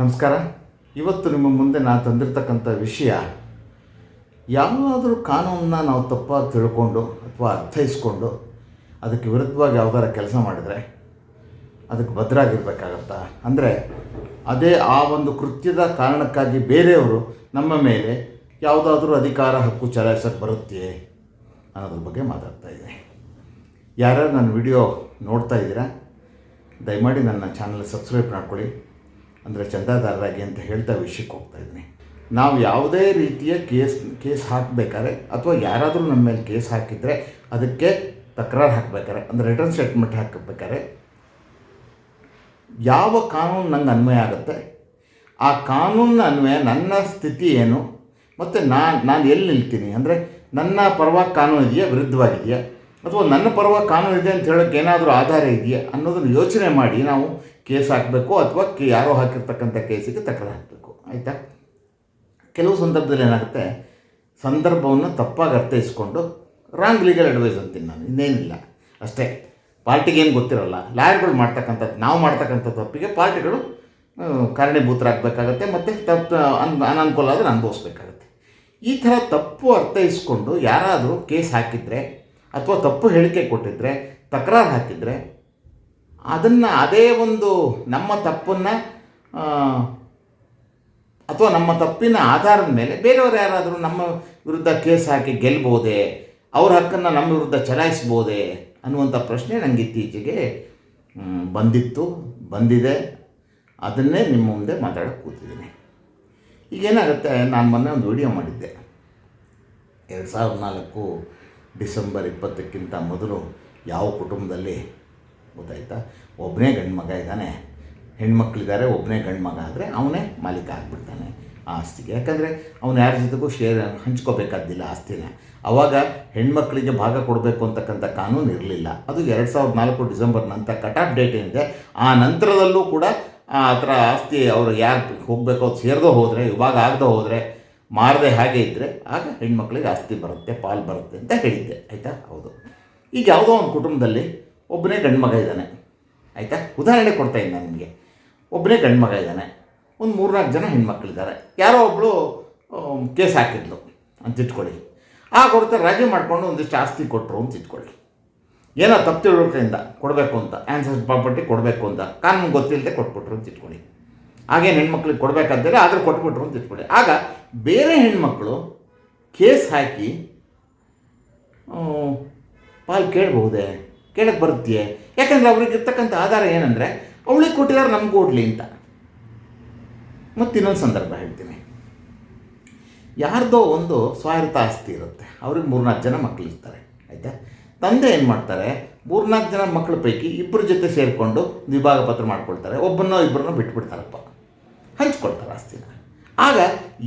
ನಮಸ್ಕಾರ. ಇವತ್ತು ನಿಮ್ಮ ಮುಂದೆ ನಾನು ತಂದಿರತಕ್ಕಂಥ ವಿಷಯ, ಯಾವುದಾದ್ರೂ ಕಾನೂನನ್ನ ನಾವು ತಪ್ಪಾಗಿ ತಿಳ್ಕೊಂಡು ಅಥವಾ ಅರ್ಥೈಸ್ಕೊಂಡು ಅದಕ್ಕೆ ವಿರುದ್ಧವಾಗಿ ಯಾವುದಾರ ಕೆಲಸ ಮಾಡಿದರೆ ಅದಕ್ಕೆ ಭದ್ರಾಗಿರ್ಬೇಕಾಗತ್ತಾ? ಅಂದರೆ ಅದೇ ಆ ಒಂದು ಕೃತ್ಯದ ಕಾರಣಕ್ಕಾಗಿ ಬೇರೆಯವರು ನಮ್ಮ ಮೇಲೆ ಯಾವುದಾದ್ರೂ ಅಧಿಕಾರ ಹಕ್ಕು ಚಲಾಯಿಸೋಕ್ಕೆ ಬರುತ್ತೆ ಅನ್ನೋದ್ರ ಬಗ್ಗೆ ಮಾತಾಡ್ತಾ ಇದ್ದೀನಿ. ಯಾರ್ಯಾರು ನನ್ನ ವಿಡಿಯೋ ನೋಡ್ತಾ ಇದ್ದೀರಾ, ದಯಮಾಡಿ ನನ್ನ ಚಾನಲ್ ಸಬ್ಸ್ಕ್ರೈಬ್ ಮಾಡ್ಕೊಳ್ಳಿ. ಅಂದರೆ ಚಂದಾದಾರರಾಗಿ ಅಂತ ಹೇಳ್ತಾ ವಿಷಯಕ್ಕೆ ಹೋಗ್ತಾ ಇದ್ದೀನಿ. ನಾವು ಯಾವುದೇ ರೀತಿಯ ಕೇಸ್ ಕೇಸ್ ಹಾಕಬೇಕಾದ್ರೆ ಅಥವಾ ಯಾರಾದರೂ ನಮ್ಮ ಮೇಲೆ ಕೇಸ್ ಹಾಕಿದರೆ ಅದಕ್ಕೆ ತಕರಾರು ಹಾಕಬೇಕಾರೆ ಅಂದರೆ ರಿಟರ್ನ್ ಸ್ಟೇಟ್ಮೆಂಟ್ ಹಾಕಬೇಕಾರೆ ಯಾವ ಕಾನೂನು ನಂಗೆ ಅನ್ವಯ ಆಗುತ್ತೆ? ಆ ಕಾನೂನಿನ ಅನ್ವಯ ನನ್ನ ಸ್ಥಿತಿ ಏನು? ಮತ್ತು ನಾನು ನಾನು ಎಲ್ಲಿ ನಿಲ್ತೀನಿ? ಅಂದರೆ ನನ್ನ ಪರವಾಗಿ ಕಾನೂನು ಇದೆಯಾ? ವಿರುದ್ಧವಾಗಿದೆಯಾ? ಅಥವಾ ನನ್ನ ಪರವಾಗಿ ಕಾನೂನು ಇದೆ ಅಂತ ಹೇಳೋಕ್ಕೆ ಏನಾದರೂ ಆಧಾರ ಇದೆಯಾ ಅನ್ನೋದನ್ನು ಯೋಚನೆ ಮಾಡಿ ನಾವು ಕೇಸ್ ಹಾಕಬೇಕು ಅಥವಾ ಯಾರೋ ಹಾಕಿರ್ತಕ್ಕಂಥ ಕೇಸಿಗೆ ತಕರಾರು ಹಾಕಬೇಕು. ಆಯಿತಾ? ಕೆಲವು ಸಂದರ್ಭದಲ್ಲಿ ಏನಾಗುತ್ತೆ? ಸಂದರ್ಭವನ್ನು ತಪ್ಪಾಗಿ ಅರ್ಥೈಸ್ಕೊಂಡು ರಾಂಗ್ ಲೀಗಲ್ ಅಡ್ವೈಸ್ ಅಂತೀನಿ ನಾನು, ಇನ್ನೇನಿಲ್ಲ. ಅಷ್ಟೇ. ಪಾರ್ಟಿಗೆ ಏನು ಗೊತ್ತಿರಲ್ಲ. ಲಾಯರ್ಗಳು ಮಾಡ್ತಕ್ಕಂಥದ್ದು, ನಾವು ಮಾಡ್ತಕ್ಕಂಥ ತಪ್ಪಿಗೆ ಪಾರ್ಟಿಗಳು ಕಾರಣೀಭೂತರಾಗಬೇಕಾಗತ್ತೆ ಮತ್ತು ತಪ್ಪು, ಅನ್, ಅನನುಕೂಲ ಆದರೆ ಅನುಭವಿಸ್ಬೇಕಾಗತ್ತೆ. ಈ ಥರ ತಪ್ಪು ಅರ್ಥೈಸ್ಕೊಂಡು ಯಾರಾದರೂ ಕೇಸ್ ಹಾಕಿದರೆ ಅಥವಾ ತಪ್ಪು ಹೇಳಿಕೆ ಕೊಟ್ಟಿದ್ದರೆ ತಕರಾರು ಹಾಕಿದರೆ ಅದನ್ನು ಅದೇ ಒಂದು ನಮ್ಮ ತಪ್ಪನ್ನು ಅಥವಾ ನಮ್ಮ ತಪ್ಪಿನ ಆಧಾರದ ಮೇಲೆ ಬೇರೆಯವರು ಯಾರಾದರೂ ನಮ್ಮ ವಿರುದ್ಧ ಕೇಸ್ ಹಾಕಿ ಗೆಲ್ಬೋದೇ, ಅವ್ರ ಹಕ್ಕನ್ನು ನಮ್ಮ ವಿರುದ್ಧ ಚಲಾಯಿಸ್ಬೋದೇ ಅನ್ನುವಂಥ ಪ್ರಶ್ನೆ ನನಗೆ ಇತ್ತೀಚೆಗೆ ಬಂದಿತ್ತು, ಬಂದಿದೆ. ಅದನ್ನೇ ನಿಮ್ಮ ಮುಂದೆ ಮಾತಾಡೋಕ್ಕೆ ಕೂತಿದ್ದೀನಿ. ಈಗೇನಾಗುತ್ತೆ ನಾನು ಮೊನ್ನೆ ಒಂದು ವಿಡಿಯೋ ಮಾಡಿದ್ದೆ. ಎರಡು ಸಾವಿರದ ನಾಲ್ಕು ಡಿಸೆಂಬರ್ ಇಪ್ಪತ್ತಕ್ಕಿಂತ ಮೊದಲು ಯಾವ ಕುಟುಂಬದಲ್ಲಿ ಗೊತ್ತಾಯ್ತಾ? ಒಬ್ಬನೇ ಗಂಡು ಮಗ ಇದ್ದಾನೆ. ಹೆಣ್ಮಕ್ಳಿದ್ದಾರೆ ಒಬ್ಬನೇ ಗಂಡು ಮಗ ಆದರೆ ಅವನೇ ಮಾಲೀಕ ಆಗಿಬಿಡ್ತಾನೆ ಆ ಆಸ್ತಿಗೆ. ಯಾಕಂದರೆ ಅವನು ಯಾರ ಜೊತೆಗೂ ಶೇರ್ ಹಂಚ್ಕೋಬೇಕಾದ್ದಿಲ್ಲ ಆಸ್ತಿನ. ಆವಾಗ ಹೆಣ್ಮಕ್ಳಿಗೆ ಭಾಗ ಕೊಡಬೇಕು ಅಂತಕ್ಕಂಥ ಕಾನೂನು ಇರಲಿಲ್ಲ. ಅದು ಎರಡು ಸಾವಿರದ ನಾಲ್ಕು ಡಿಸೆಂಬರ್ ನಂತರ ಕಟ್ ಆಫ್ ಡೇಟ್ ಏನಿದೆ, ಆ ನಂತರದಲ್ಲೂ ಕೂಡ ಆ ಥರ ಆಸ್ತಿ ಅವರು ಯಾರು ಹೋಗಬೇಕು ಅದು ಸೇರ್ದೋ ಹೋದರೆ, ಇವಾಗ ಆಗದೆ ಹೋದರೆ, ಮಾರದೆ ಹಾಗೆ ಇದ್ದರೆ ಆಗ ಹೆಣ್ಮಕ್ಳಿಗೆ ಆಸ್ತಿ ಬರುತ್ತೆ, ಪಾಲು ಬರುತ್ತೆ ಅಂತ ಹೇಳಿದ್ದೆ. ಆಯಿತಾ? ಹೌದು. ಈಗ ಯಾವುದೋ ಒಂದು ಕುಟುಂಬದಲ್ಲಿ ಒಬ್ಬನೇ ಗಂಡು ಮಗ ಇದ್ದಾನೆ. ಆಯಿತಾ? ಉದಾಹರಣೆ ಕೊಡ್ತಾ ಇದ್ದೀನಿ ನಾನು ನಿಮಗೆ. ಒಬ್ಬನೇ ಗಂಡು ಮಗ ಇದ್ದಾನೆ. ಒಂದು ಮೂರ್ನಾಲ್ಕು ಜನ ಹೆಣ್ಮಕ್ಳಿದ್ದಾರೆ. ಯಾರೋ ಒಬ್ಬಳು ಕೇಸ್ ಹಾಕಿದ್ಲು ಅಂತ ಇಟ್ಕೊಳ್ಳಿ. ಆ ಹೊರತು ರಾಜಿ ಮಾಡಿಕೊಂಡು ಒಂದಿಷ್ಟು ಆಸ್ತಿ ಕೊಟ್ಟರು ಅಂತ ಇಟ್ಕೊಳ್ಳಿ. ಏನೋ ತಪ್ಪು ತಿಳುವಳಿಕೆಯಿಂದ ಕೊಡಬೇಕು ಅಂತ ಆನ್ಸರ್ ಪ್ರಾಪರ್ಟಿ ಕೊಡಬೇಕು ಅಂತ, ಕಾನೂನು ಗೊತ್ತಿಲ್ಲದೆ ಕೊಟ್ಬಿಟ್ರು ಅಂತ ಇಟ್ಕೊಳ್ಳಿ. ಹಾಗೇನು ಹೆಣ್ಮಕ್ಳಿಗೆ ಕೊಡಬೇಕಾದ್ರೆ ಆದರೂ ಕೊಟ್ಬಿಟ್ರು ಅಂತ ಇಟ್ಕೊಳ್ಳಿ. ಆಗ ಬೇರೆ ಹೆಣ್ಮಕ್ಳು ಕೇಸ್ ಹಾಕಿ ಪಾಲು ಕೇಳಬಹುದೇ? ಕೇಳಕ್ಕೆ ಬರುತ್ತೆ ಯಾಕಂದರೆ ಅವ್ರಿಗೆ ಇರ್ತಕ್ಕಂಥ ಆಧಾರ ಏನಂದರೆ ಅವಳಿಗೆ ಕೊಟ್ಟಿದ್ದಾರೆ ನಮ್ಗೆ ಕೊಡಲಿ ಅಂತ. ಮತ್ತು ಇನ್ನೊಂದು ಸಂದರ್ಭ ಹೇಳ್ತೀನಿ. ಯಾರ್ದೋ ಒಂದು ಸ್ವಾಯತ್ತ ಆಸ್ತಿ ಇರುತ್ತೆ. ಅವ್ರಿಗೆ ಮೂರ್ನಾಲ್ಕು ಜನ ಮಕ್ಕಳು ಇರ್ತಾರೆ. ಆಯಿತಾ? ತಂದೆ ಏನು ಮಾಡ್ತಾರೆ, ಮೂರ್ನಾಲ್ಕು ಜನ ಮಕ್ಕಳ ಪೈಕಿ ಇಬ್ಬರ ಜೊತೆ ಸೇರಿಕೊಂಡು ವಿಭಾಗ ಪತ್ರ ಮಾಡ್ಕೊಳ್ತಾರೆ. ಒಬ್ಬನೋ ಇಬ್ಬರನ್ನೋ ಬಿಟ್ಬಿಡ್ತಾರಪ್ಪ. ಹಂಚ್ಕೊಳ್ತಾರೆ ಆಸ್ತಿನ. ಆಗ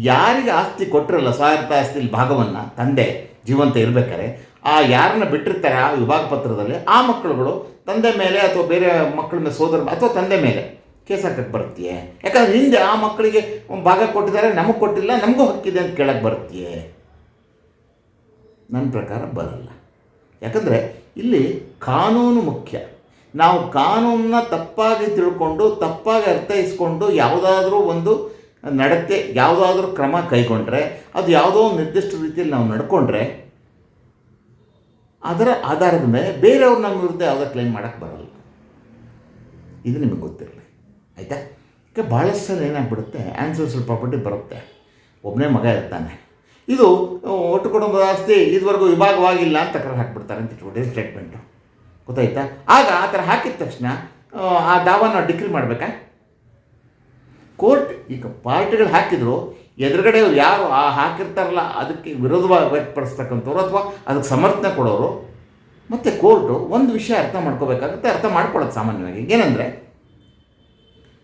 ಯಾರಿಗೆ ಆಸ್ತಿ ಕೊಟ್ಟಿರಲ್ಲ ಸ್ವಾಯತ್ತ ಆಸ್ತಿಲಿ ಭಾಗವನ್ನು, ತಂದೆ, ಜೀವಂತ ಇರ್ಬೇಕಾದ್ರೆ ಆ ಯಾರನ್ನ ಬಿಟ್ಟಿರ್ತಾರೆ ಆ ವಿಭಾಗ ಪತ್ರದಲ್ಲಿ, ಆ ಮಕ್ಕಳುಗಳು ತಂದೆ ಮೇಲೆ ಅಥವಾ ಬೇರೆ ಮಕ್ಕಳನ್ನ ಸೋದರ ಅಥವಾ ತಂದೆ ಮೇಲೆ ಕೇಸ್ ಹಾಕಕ್ಕೆ ಬರುತ್ತೆಯೇ? ಯಾಕಂದ್ರೆ ಹಿಂದೆ ಆ ಮಕ್ಕಳಿಗೆ ಒಂದು ಭಾಗ ಕೊಟ್ಟಿದ್ದಾರೆ, ನಮಗೆ ಕೊಟ್ಟಿಲ್ಲ, ನಮಗೂ ಹಕ್ಕಿದೆ ಅಂತ ಕೇಳಕ್ಕೆ ಬರುತ್ತೆಯೇ? ನನ್ನ ಪ್ರಕಾರ ಬರಲ್ಲ. ಯಾಕಂದರೆ ಇಲ್ಲಿ ಕಾನೂನು ಮುಖ್ಯ. ನಾವು ಕಾನೂನನ್ನ ತಪ್ಪಾಗಿ ತಿಳ್ಕೊಂಡು, ತಪ್ಪಾಗಿ ಅರ್ಥೈಸ್ಕೊಂಡು ಯಾವುದಾದ್ರೂ ಒಂದು ನಡತೆ, ಯಾವುದಾದ್ರೂ ಕ್ರಮ ಕೈಗೊಂಡ್ರೆ, ಅದು ಯಾವುದೋ ಒಂದು ನಿರ್ದಿಷ್ಟ ರೀತಿಯಲ್ಲಿ ನಾವು ನಡ್ಕೊಂಡ್ರೆ ಅದರ ಆಧಾರದ ಮೇಲೆ ಬೇರೆಯವ್ರು ನಮ್ಮ ವಿರುದ್ಧ ಯಾವುದೋ ಕ್ಲೈಮ್ ಮಾಡೋಕ್ಕೆ ಬರಲ್ಲ. ಇದು ನಿಮಗೆ ಗೊತ್ತಿರಲಿ. ಆಯಿತಾ? ಈಗ ಭಾಳಷ್ಟು ಸಲ ಏನಾಗ್ಬಿಡುತ್ತೆ? ಸ್ವಲ್ಪ ಪ್ರಾಪರ್ಟಿ ಬರುತ್ತೆ. ಒಬ್ಬನೇ ಮಗ ಇರ್ತಾನೆ. ಇದು ಒಟ್ಟು ಕುಟುಂಬದ ಆಸ್ತಿ, ಇದುವರೆಗೂ ವಿಭಾಗವಾಗಿಲ್ಲ ಅಂತ ತಕರಾರು ಹಾಕ್ಬಿಡ್ತಾರೆ ಅಂತ ಇಟ್ಬಿಟ್ಟು ಸ್ಟೇಟ್ಮೆಂಟು ಗೊತ್ತಾಯ್ತಾ? ಆಗ ಆ ಥರ ಹಾಕಿದ ತಕ್ಷಣ, ಆ ದಾವನ ಡಿಕ್ರಿ ಮಾಡಬೇಕಾ? ಕೋರ್ಟ್ ಈಗ ಪಾರ್ಟಿಗಳು ಹಾಕಿದ್ರು, ಎದುರುಗಡೆ ಯಾರು ಆ ಹಾಕಿರ್ತಾರಲ್ಲ, ಅದಕ್ಕೆ ವಿರೋಧವಾಗಿ ವ್ಯಕ್ತಪಡಿಸ್ತಕ್ಕಂಥವ್ರು ಅಥವಾ ಅದಕ್ಕೆ ಸಮರ್ಥನೆ ಕೊಡೋರು, ಮತ್ತು ಕೋರ್ಟು ಒಂದು ವಿಷಯ ಅರ್ಥ ಮಾಡ್ಕೋಬೇಕಾಗುತ್ತೆ, ಅರ್ಥ ಮಾಡ್ಕೊಳ್ಳೋದು ಸಾಮಾನ್ಯವಾಗಿ. ಏನಂದರೆ,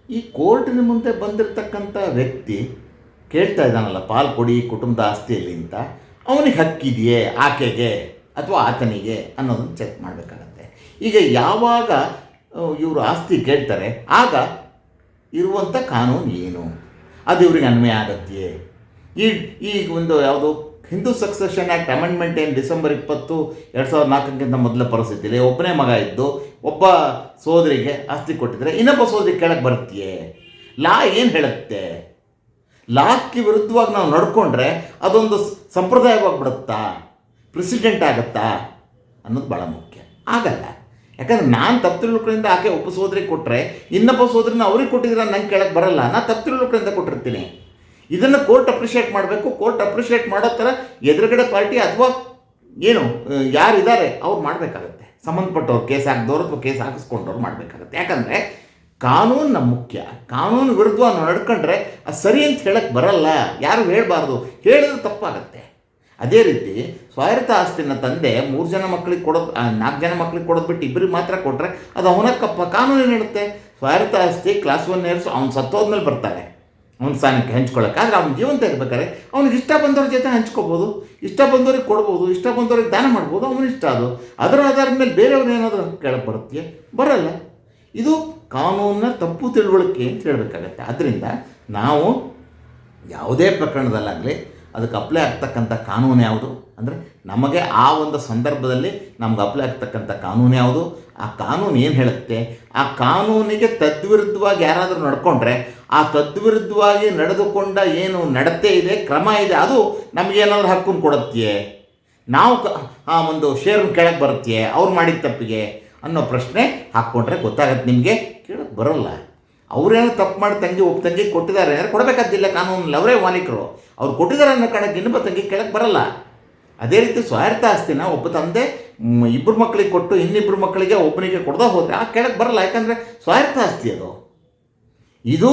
ಈ ಕೋರ್ಟಿನ ಮುಂದೆ ಬಂದಿರತಕ್ಕಂಥ ವ್ಯಕ್ತಿ ಕೇಳ್ತಾ ಇದ್ದಾನಲ್ಲ, ಪಾಲ್ ಕೊಡಿ, ಕುಟುಂಬದ ಆಸ್ತಿಯಲ್ಲಿ ಅಂತ, ಅವನಿಗೆ ಹಕ್ಕಿದೆಯೇ ಆಕೆಗೆ ಅಥವಾ ಆತನಿಗೆ ಅನ್ನೋದನ್ನು ಚೆಕ್ ಮಾಡಬೇಕಾಗತ್ತೆ. ಈಗ ಯಾವಾಗ ಇವರು ಆಸ್ತಿ ಕೇಳ್ತಾರೆ, ಆಗ ಇರುವಂಥ ಕಾನೂನು ಏನು? ಅದು ಇವ್ರಿಗೆ ಅನ್ವಯ ಆಗತ್ತೆ ಈ ಈಗ ಒಂದು ಯಾವುದು ಹಿಂದೂ ಸಕ್ಸೆಷನ್ ಆ್ಯಕ್ಟ್ ಅಮೆಂಡ್ಮೆಂಟ್ ಏನು ಡಿಸೆಂಬರ್ ಇಪ್ಪತ್ತು ಎರಡು ಸಾವಿರದ ನಾಲ್ಕಕ್ಕಿಂತ ಮೊದಲ ಪರಿಸ್ಥಿತಿಯಲ್ಲಿ ಒಬ್ಬನೇ ಮಗ ಇದ್ದು ಒಬ್ಬ ಸೋದರಿಗೆ ಆಸ್ತಿ ಕೊಟ್ಟಿದ್ರೆ ಇನ್ನೊಬ್ಬ ಸೋದರಿ ಕೆಳಗೆ ಬರುತ್ತೆಯೇ ಲಾ ಏನು ಹೇಳುತ್ತೆ? ಲಾಕ್ಕೆ ವಿರುದ್ಧವಾಗಿ ನಾವು ನಡ್ಕೊಂಡ್ರೆ ಅದೊಂದು ಸಂಪ್ರದಾಯವಾಗಿ ಬಿಡುತ್ತಾ? ಪ್ರೆಸಿಡೆಂಟ್ ಆಗುತ್ತಾ? ಅನ್ನೋದು ಭಾಳ ಮುಖ್ಯ. ಆಗಲ್ಲ. ಯಾಕಂದ್ರೆ ನಾನು ತಪ್ಪು ಆಕೆ ಒಬ್ಬ ಸೋದರಿಗೆ ಕೊಟ್ಟರೆ ಇನ್ನೊಬ್ಬ ಸೋದರಿನ ಅವ್ರಿಗೆ ಕೊಟ್ಟಿದ್ರೆ ನಂಗೆ ಕೇಳಕ್ಕೆ ಬರಲ್ಲ. ನಾನು ತಪ್ಪು ಕೊಟ್ಟಿರ್ತೀನಿ. ಇದನ್ನು ಕೋರ್ಟ್ ಅಪ್ರಿಷಿಯೇಟ್ ಮಾಡಬೇಕು. ಕೋರ್ಟ್ ಅಪ್ರಿಷಿಯೇಟ್ ಮಾಡೋ ಥರ ಎದುರುಗಡೆ ಪಾರ್ಟಿ ಅಥವಾ ಏನು ಯಾರಿದ್ದಾರೆ ಅವ್ರು ಮಾಡಬೇಕಾಗತ್ತೆ. ಸಂಬಂಧಪಟ್ಟವ್ರು ಕೇಸ್ ಹಾಕಿದವ್ರು ಅಥವಾ ಕೇಸ್ ಹಾಕಿಸ್ಕೊಂಡವ್ರು ಮಾಡಬೇಕಾಗತ್ತೆ. ಯಾಕಂದರೆ ಕಾನೂನು ನಮ್ಮ ಮುಖ್ಯ, ಕಾನೂನು ವಿರುದ್ಧ ನಾವು ನಡ್ಕೊಂಡ್ರೆ ಅದು ಸರಿ ಅಂತ ಹೇಳಕ್ಕೆ ಬರಲ್ಲ. ಯಾರು ಹೇಳಬಾರ್ದು. ಹೇಳಿದ್ರೆ ತಪ್ಪಾಗತ್ತೆ. ಅದೇ ರೀತಿ ಸ್ವಾಯತ್ತ ಆಸ್ತಿನ ತಂದೆ ಮೂರು ಜನ ಮಕ್ಕಳಿಗೆ ಕೊಡೋದು ನಾಲ್ಕು ಜನ ಮಕ್ಕಳಿಗೆ ಕೊಡೋದ್ಬಿಟ್ಟು ಇಬ್ಬರಿಗೆ ಮಾತ್ರ ಕೊಟ್ಟರೆ ಅದು ಅವನಕ್ಕಪ್ಪ ಕಾನೂನು ಹೇಳುತ್ತೆ ಸ್ವಾಯತ್ತ ಆಸ್ತಿ ಕ್ಲಾಸ್ ಒನ್ ಇಯರ್ಸ್ ಅವ್ನು ಸತ್ತೋದ್ಮೇಲೆ ಬರ್ತಾರೆ ಅವ್ನ ಸ್ಥಾನಕ್ಕೆ ಹಂಚ್ಕೊಳ್ಳೋಕೆ ಆದರೆ ಅವ್ನ ಜೀವಂತ ಇರ್ಬೇಕಾದ್ರೆ ಅವ್ನಿಗೆ ಇಷ್ಟ ಬಂದವ್ರ ಜೊತೆ ಹಂಚ್ಕೋಬೋದು. ಇಷ್ಟ ಬಂದವ್ರಿಗೆ ಕೊಡ್ಬೋದು. ಇಷ್ಟ ಬಂದವ್ರಿಗೆ ದಾನ ಮಾಡ್ಬೋದು. ಅವನು ಇಷ್ಟ ಅದು. ಅದರ ಆಧಾರದ ಮೇಲೆ ಬೇರೆಯವ್ರು ಏನಾದರೂ ಕೇಳಕ್ಕೆ ಬರುತ್ತೆ ಬರಲ್ಲ. ಇದು ಕಾನೂನಿನ ತಪ್ಪು ತಿಳುವಳಿಕೆ ಅಂತ ಹೇಳಬೇಕಾಗತ್ತೆ. ಆದ್ದರಿಂದ ನಾವು ಯಾವುದೇ ಪ್ರಕರಣದಲ್ಲಾಗಲಿ ಅದಕ್ಕೆ ಅಪ್ಲೈ ಆಗ್ತಕ್ಕಂಥ ಕಾನೂನು ಯಾವುದು? ಅಂದರೆ ನಮಗೆ ಆ ಒಂದು ಸಂದರ್ಭದಲ್ಲಿ ನಮ್ಗೆ ಅಪ್ಲೈ ಆಗ್ತಕ್ಕಂಥ ಕಾನೂನು ಯಾವುದು? ಆ ಕಾನೂನು ಏನು ಹೇಳುತ್ತೆ? ಆ ಕಾನೂನಿಗೆ ತದ್ವಿರುದ್ಧವಾಗಿ ಯಾರಾದರೂ ನಡ್ಕೊಂಡ್ರೆ ಆ ತದ್ವಿರುದ್ಧವಾಗಿ ನಡೆದುಕೊಂಡ ಏನು ನಡತೆ ಇದೆ, ಕ್ರಮ ಇದೆ, ಅದು ನಮಗೇನಾದ್ರೂ ಹಕ್ಕನ್ನು ಕೊಡುತ್ತೆಯೇ? ನಾವು ಆ ಒಂದು ಶೇರನ್ನು ಕೆಳಗೆ ಬರುತ್ತೆಯೇ? ಅವ್ರು ಮಾಡಿದ ತಪ್ಪಿಗೆ ಅನ್ನೋ ಪ್ರಶ್ನೆ ಹಾಕ್ಕೊಂಡ್ರೆ ಗೊತ್ತಾಗತ್ತೆ ನಿಮಗೆ ಕೇಳಕ್ಕೆ ಬರೋಲ್ಲ. ಅವ್ರೇನೋ ತಪ್ಪು ಮಾಡಿ ತಂಗಿ ಒಬ್ಬ ತಂಗಿ ಕೊಟ್ಟಿದ್ದಾರೆ. ಅಂದರೆ ಕೊಡಬೇಕಾದಿಲ್ಲ ಕಾನೂನಲ್ಲಿ. ಅವರೇ ಮಾಲೀಕರು. ಅವ್ರು ಕೊಟ್ಟಿದ್ದಾರೆ ಅನ್ನೋ ಕಾರಣಕ್ಕೆ ಇನ್ನೊಬ್ಬ ತಂಗಿ ಕೆಳಗೆ ಬರಲ್ಲ. ಅದೇ ರೀತಿ ಸ್ವಾರ್ಥ ಆಸ್ತಿನ ಒಬ್ಬ ತಂದೆ ಇಬ್ಬರು ಮಕ್ಕಳಿಗೆ ಕೊಟ್ಟು ಇನ್ನಿಬ್ಬರು ಮಕ್ಕಳಿಗೆ ಒಬ್ಬನಿಗೆ ಕೊಡದ ಹೋದರೆ ಆ ಕೆಳಗೆ ಬರಲ್ಲ. ಯಾಕಂದರೆ ಸ್ವಾರ್ಥ ಆಸ್ತಿ ಅದು. ಇದು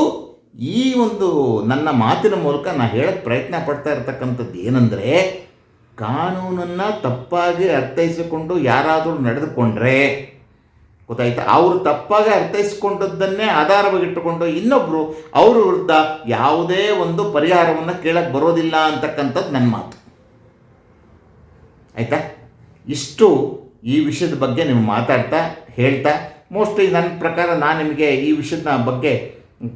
ಈ ಒಂದು ನನ್ನ ಮಾತಿನ ಮೂಲಕ ನಾನು ಹೇಳಕ್ಕೆ ಪ್ರಯತ್ನ ಪಡ್ತಾ ಇರತಕ್ಕಂಥದ್ದು ಏನಂದರೆ, ಕಾನೂನನ್ನು ತಪ್ಪಾಗಿ ಅರ್ಥೈಸಿಕೊಂಡು ಯಾರಾದರೂ ನಡೆದುಕೊಂಡ್ರೆ ಗೊತ್ತಾಯ್ತಾ? ಅವರು ತಪ್ಪಾಗಿ ಅರ್ಥೈಸ್ಕೊಂಡದ್ದನ್ನೇ ಆಧಾರವಾಗಿಟ್ಟುಕೊಂಡು ಇನ್ನೊಬ್ಬರು ಅವ್ರ ವಿರುದ್ಧ ಯಾವುದೇ ಒಂದು ಪರಿಹಾರವನ್ನು ಕೇಳಕ್ಕೆ ಬರೋದಿಲ್ಲ ಅಂತಕ್ಕಂಥದ್ದು ನನ್ನ ಮಾತು. ಆಯಿತಾ? ಇಷ್ಟು ಈ ವಿಷಯದ ಬಗ್ಗೆ ನೀವು ಮಾತಾಡ್ತಾ, ಹೇಳ್ತಾ ಮೋಸ್ಟ್ಲಿ ನನ್ನ ಪ್ರಕಾರ ನಾನು ನಿಮಗೆ ಈ ವಿಷಯದ ಬಗ್ಗೆ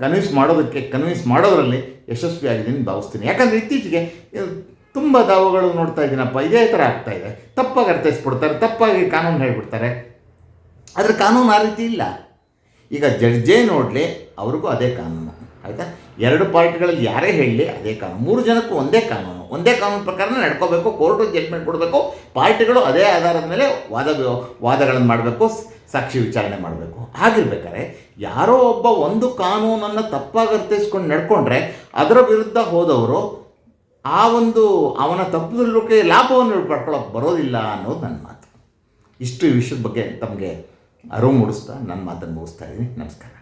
ಕನ್ವಿನ್ಸ್ ಮಾಡೋದಕ್ಕೆ ಕನ್ವಿನ್ಸ್ ಮಾಡೋದರಲ್ಲಿ ಯಶಸ್ವಿಯಾಗಿದ್ದೀನಿ ಭಾವಿಸ್ತೀನಿ. ಯಾಕಂದರೆ ಇತ್ತೀಚೆಗೆ ತುಂಬ ದಾವಗಳು ನೋಡ್ತಾ ಇದ್ದೀನಪ್ಪ. ಇದೇ ಥರ ಆಗ್ತಾಯಿದೆ ತಪ್ಪಾಗಿ ಅರ್ಥೈಸ್ಬಿಡ್ತಾರೆ, ತಪ್ಪಾಗಿ ಕಾನೂನು ಹೇಳ್ಬಿಡ್ತಾರೆ. ಆದರೆ ಕಾನೂನು ಆ ರೀತಿ ಇಲ್ಲ. ಈಗ ಜಡ್ಜೇ ನೋಡಲಿ, ಅವ್ರಿಗೂ ಅದೇ ಕಾನೂನು. ಆಯಿತಾ? ಎರಡು ಪಾರ್ಟಿಗಳಲ್ಲಿ ಯಾರೇ ಹೇಳಲಿ ಅದೇ ಕಾನೂನು. ಮೂರು ಜನಕ್ಕೂ ಒಂದೇ ಕಾನೂನು. ಒಂದೇ ಕಾನೂನು ಪ್ರಕಾರ ನಡ್ಕೋಬೇಕು, ಕೋರ್ಟು ಜಡ್ಜ್ಮೆಂಟ್ ಕೊಡಬೇಕು, ಪಾರ್ಟಿಗಳು ಅದೇ ಆಧಾರದ ಮೇಲೆ ವಾದ ವಾದಗಳನ್ನು ಮಾಡಬೇಕು ಸಾಕ್ಷಿ ವಿಚಾರಣೆ ಮಾಡಬೇಕು. ಹಾಗಿರ್ಬೇಕಾದ್ರೆ, ಯಾರೋ ಒಬ್ಬ ಒಂದು ಕಾನೂನನ್ನು ತಪ್ಪಾಗಿ ಅರ್ಥೈಸ್ಕೊಂಡು ನಡ್ಕೊಂಡ್ರೆ, ಅದರ ವಿರುದ್ಧ ಹೋದವರು ಆ ಒಂದು, ಅವನ ತಪ್ಪದಲ್ಲೂ ಲಾಭವನ್ನು ಪಡ್ಕೊಳ್ಳೋಕೆ ಬರೋದಿಲ್ಲ ಅನ್ನೋದು ನನ್ನ ಮಾತು. ಇಷ್ಟು ವಿಷಯದ ಬಗ್ಗೆ ತಮಗೆ ಅರಿವು ಮೂಡಿಸ್ತಾ ನನ್ನ ಮಾತನ್ನು ಮುಗಿಸ್ತಾ ಇದ್ದೀನಿ. ನಮಸ್ಕಾರ.